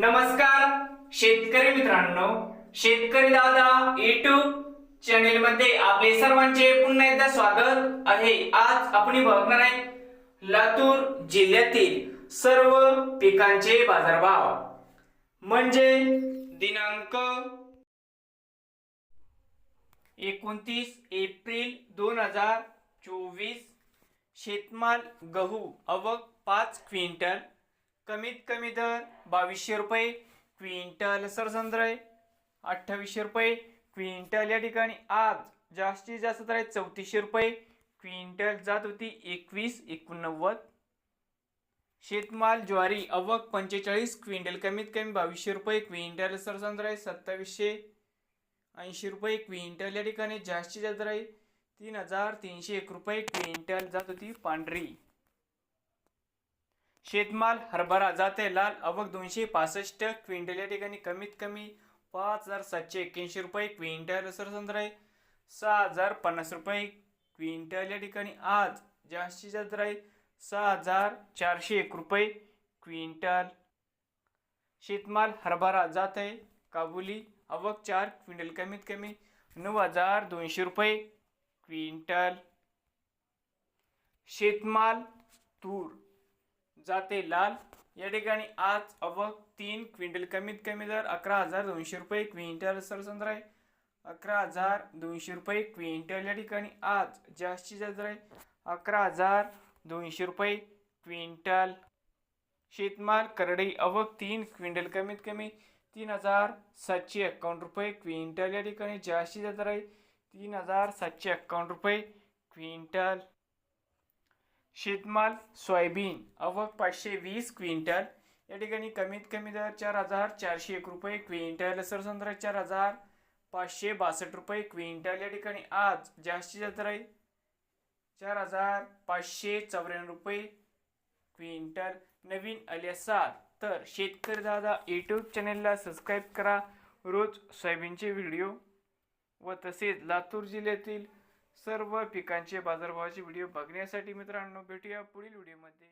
नमस्कार शेतकरी मित्रांनो. शेतकरी दादा युट्यूब चॅनेल मध्ये आपले सर्वांचे पुन्हा एकदा स्वागत आहे. आज आपण बघणार आहे लातूर जिल्ह्यातील सर्व पिकांचे बाजारभाव. म्हणजे दिनांक एकोणतीस एप्रिल दोन हजार चोवीस. शेतमाल गहू अवक पाच क्विंटल. कमीत कमी दर बावीसशे रुपये क्विंटल सरसंद्र आहे अठ्ठावीसशे रुपये क्विंटल या ठिकाणी आज जास्तीत जास्त तर आहे चौतीसशे रुपये क्विंटल जात होती एकवीस एकोणनव्वद. शेतमाल ज्वारी अवक पंचेचाळीस क्विंटल कमीत कमी बावीसशे रुपये क्विंटल सरसंद्र आहे सत्तावीसशे ऐंशी रुपये क्विंटल या ठिकाणी जास्तीत जास्त आहे तीन हजार तीनशे एक रुपये क्विंटल जात होती पांढरी. शेतमाल हरभरा जाते. लाल अवक दोनशे पासष्ट क्विंटल. या ठिकाणी कमीत कमी पाच हजार सातशे एक्क्याऐंशी रुपये क्विंटल सरसंद्र आहे. सहा हजार पन्नास रुपये क्विंटल. या ठिकाणी आज जास्तीत जास्त आहे. सहा हजार चारशे एक रुपये क्विंटल. शेतमाल हरभरा जात. आहे काबुली अवक चार क्विंटल कमीत कमी नऊ हजार दोनशे रुपये क्विंटल. शेतमाल तूर जाते लाल. या ठिकाणी आज अवक तीन क्विंटल कमीत कमी दर अकरा हजार दोनशे रुपये क्विंटल सरसंद्र आहे. अकरा हजार दोनशे रुपये क्विंटल या ठिकाणी आज जास्तीत जास्त आहे. अकरा हजार दोनशे रुपये क्विंटल. शेतमाल करडई अवक तीन क्विंटल कमीत कमी तीन हजार सातशे एक्कावन्न रुपये क्विंटल या ठिकाणी जास्तीत जास्त आहे. तीन हजार सातशे एक्कावन्न रुपये क्विंटल. शेतमाल सोयाबीन आवक पाचशे वीस क्विंटल. या ठिकाणी कमीत कमी दर चार हजार चारशे एक रुपये क्विंटल सरसंद्र चार हजार पाचशे बासष्ट रुपये क्विंटल. या ठिकाणी आज जास्तीत जास्त राहील चार हजार पाचशे चौऱ्याण्णव रुपये क्विंटल. नवीन आले असाल तर शेतकरी दादा यूट्यूब चॅनेलला सबस्क्राईब करा. रोज सोयाबीनचे व्हिडिओ व तसेच लातूर जिल्ह्यातील सर्व पिकांचे बाजारभावाचे व्हिडिओ बघण्यासाठी मित्रांनो भेटूया पुढील व्हिडिओमध्ये.